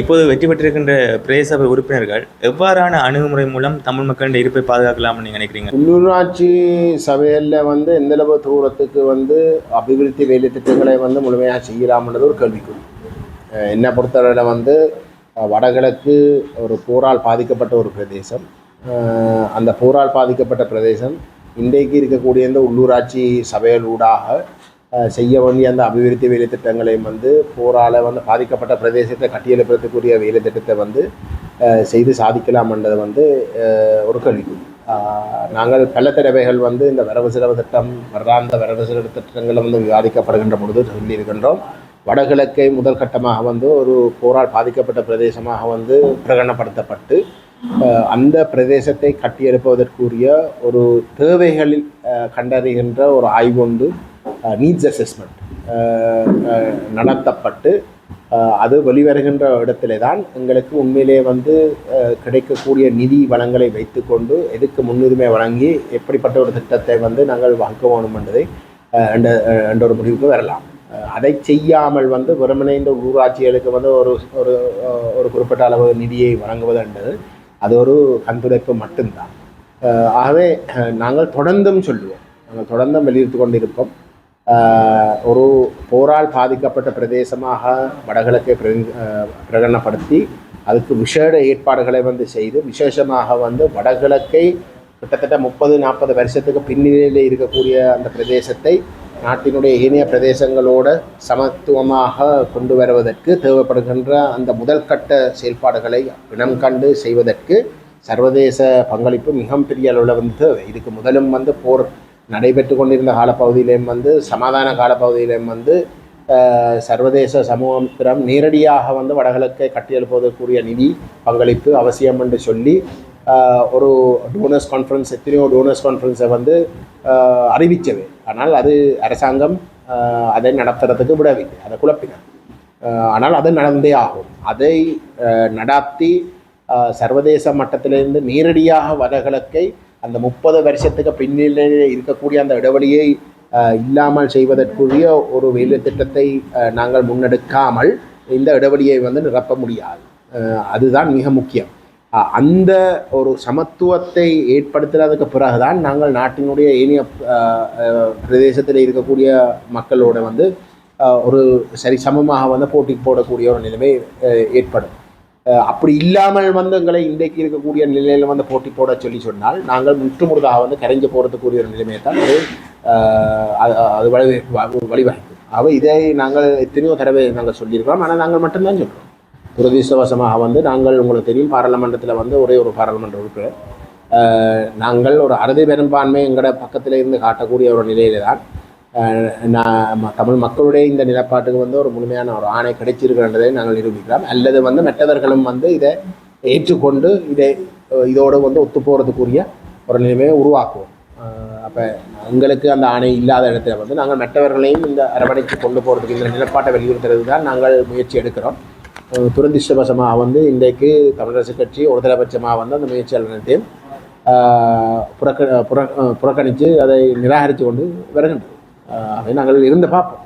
இப்போது வெற்றி பெற்றிருக்கின்ற பிரதேச சபை உறுப்பினர்கள் எவ்வாறான அணுகுமுறை மூலம் தமிழ் மக்களின் இருப்பை பாதுகாக்கலாம்னு நீங்கள் நினைக்கிறீங்க? உள்ளூராட்சி சபையில் வந்து எந்தளவு தூரத்துக்கு வந்து அபிவிருத்தி வேலை திட்டங்களை வந்து முழுமையாக செய்யலாம்ன்றது ஒரு கேள்விக்குறி. என்னை பொறுத்தவரையில் வந்து வடகிழக்கு ஒரு போரால் பாதிக்கப்பட்ட ஒரு பிரதேசம். அந்த போரால் பாதிக்கப்பட்ட பிரதேசம் இன்றைக்கு இருக்கக்கூடிய இந்த உள்ளூராட்சி சபைகளூடாக செய்ய வேண்டிய அந்த அபிவிருத்தி வேலை திட்டங்களையும் வந்து போரால் வந்து பாதிக்கப்பட்ட பிரதேசத்தை கட்டியெழுப்புறதுக்குரிய வேலை திட்டத்தை வந்து செய்து சாதிக்கலாம்ன்றது வந்து ஒரு கழிவு நாங்கள் பல தடவைகள் வந்து இந்த வரவு செலவு திட்டம் வர்றாந்த வரவு செலவு திட்டங்களில் வந்து விவாதிக்கப்படுகின்ற பொழுது சொல்லியிருக்கின்றோம். வடகிழக்கை முதல் கட்டமாக வந்து ஒரு போரால் பாதிக்கப்பட்ட பிரதேசமாக வந்து பிரகடனப்படுத்தப்பட்டு அந்த பிரதேசத்தை கட்டியெழுப்புவதற்குரிய ஒரு தேவைகளில் கண்டறிகின்ற ஒரு ஆய்வு ஒன்று Uh, needs assessment uh, uh, நடத்தப்பட்டு அது வெளிவருகின்ற இடத்திலே தான் எங்களுக்கு உண்மையிலே வந்து கிடைக்கக்கூடிய நிதி வளங்களை வைத்துக்கொண்டு எதுக்கு முன்னுரிமை வழங்கி எப்படிப்பட்ட ஒரு திட்டத்தை வந்து நாங்கள் வகுக்க வேணும் என்பதை என்ற என்ற ஒரு முடிவுக்கு வரலாம். அதை செய்யாமல் வந்து வெறுமனே இந்த ஊராட்சிகளுக்கு வந்து ஒரு ஒரு ஒரு குறிப்பிட்ட அளவு நிதியை வழங்குவது என்றது அது ஒரு கண்துடைப்பு மட்டும்தான். ஆகவே நாங்கள் தொடர்ந்தும் சொல்லுவோம். நாங்கள் தொடர்ந்தும் வலியுறுத்தி கொண்டிருப்போம். ஒரு போரால் பாதிக்கப்பட்ட பிரதேசமாக வடகிழக்கை பிரகடனப்படுத்தி அதுக்கு விசேட ஏற்பாடுகளை வந்து செய்து விசேஷமாக வந்து வடகிழக்கை கிட்டத்தட்ட முப்பது நாற்பது வருஷத்துக்கு பின்னிலையில் இருக்கக்கூடிய அந்த பிரதேசத்தை நாட்டினுடைய ஏனைய பிரதேசங்களோட சமத்துவமாக கொண்டு வருவதற்கு தேவைப்படுகின்ற அந்த முதல் கட்ட செயல்பாடுகளை இனம் கண்டு செய்வதற்கு சர்வதேச பங்களிப்பு மிகப்பெரிய அளவில் வந்து இதுக்கு முதலும் வந்து போர் நடைபெற்று கொண்டிருந்த காலப்பகுதியிலேயும் வந்து சமாதான காலப்பகுதியிலேயும் வந்து சர்வதேச சமூகத்திடம் நேரடியாக வந்து வடகிழக்கை கட்டியெழுப்பதற்குரிய நிதி பங்களிப்பு அவசியம் என்று சொல்லி ஒரு டோனர்ஸ் கான்ஃபரன்ஸ் எத்தனையோ டோனர்ஸ் கான்ஃபரன்ஸை வந்து அறிவித்தது. ஆனால் அது அரசாங்கம் அதை நடத்துறதுக்கு விடவில்லை. அதை குழப்பினார். ஆனால் அது நடந்தே ஆகும். அதை நடாத்தி சர்வதேச மட்டத்திலிருந்து நேரடியாக வடகிழக்கை அந்த முப்பது வருஷத்துக்கு பின்னிலையில் இருக்கக்கூடிய அந்த இடைவெளியை இல்லாமல் செய்வதற்குரிய ஒரு வேலை திட்டத்தை நாங்கள் முன்னெடுக்காமல் இந்த இடைவெளியை வந்து நிரப்ப முடியாது. அதுதான் மிக முக்கியம். அந்த ஒரு சமத்துவத்தை ஏற்படுத்துறதுக்கு பிறகுதான் நாங்கள் நாட்டினுடைய ஏனைய பிரதேசத்தில் இருக்கக்கூடிய மக்களோட வந்து ஒரு சரி சமமாக வந்து போட்டி போடக்கூடிய ஒரு நிலைமை ஏற்படும். அப்படி இல்லாமல் வந்து எங்களை இன்றைக்கு இருக்கக்கூடிய நிலையில் வந்து போட்டி போட சொல்லி சொன்னால் நாங்கள் முற்றுமுழுதாக வந்து கரைஞ்சு போகிறதுக்குரிய ஒரு நிலைமையை தான் அது அது வழி வழிவகுக்கும். அவ இதை நாங்கள் எத்தனையோ தடவை நாங்கள் சொல்லியிருக்கிறோம். ஆனால் நாங்கள் மட்டும்தான் சொல்கிறோம் துரதிர்ஷ்டவசமாக வந்து நாங்கள் உங்களுக்கு தெரியும் பாராளுமன்றத்தில் வந்து ஒரே ஒரு பாராளுமன்ற உறுப்பினர். நாங்கள் ஒரு அறுதி பெரும்பான்மை எங்களோட பக்கத்தில் இருந்து காட்டக்கூடிய ஒரு நிலையில தான் தமிழ் மக்களுடைய இந்த நிலப்பாட்டுக்கு வந்து ஒரு முழுமையான ஒரு ஆணை கிடைச்சிருக்கின்றதை நாங்கள் நிரூபிக்கலாம் அல்லது வந்து மற்றவர்களும் வந்து இதை ஏற்றுக்கொண்டு இதை இதோடு வந்து ஒத்து போகிறதுக்குரிய ஒரு நிலைமையை உருவாக்குவோம். அப்போ எங்களுக்கு அந்த ஆணை இல்லாத இடத்துல வந்து நாங்கள் மற்றவர்களையும் இந்த அரவணைக்கு கொண்டு போகிறதுக்கு இந்த நிலப்பாட்டை வலியுறுத்துறது தான் நாங்கள் முயற்சி எடுக்கிறோம். அஹ், வந்து இன்றைக்கு தமிழரசு கட்சி ஒருதலைபட்சமாக வந்து அந்த முயற்சியாளர்களையும் புறக்க புற புறக்கணித்து அதை நிராகரித்து கொண்டு வருகின்றது. அதை நாங்கள் இருந்து பார்ப்போம்.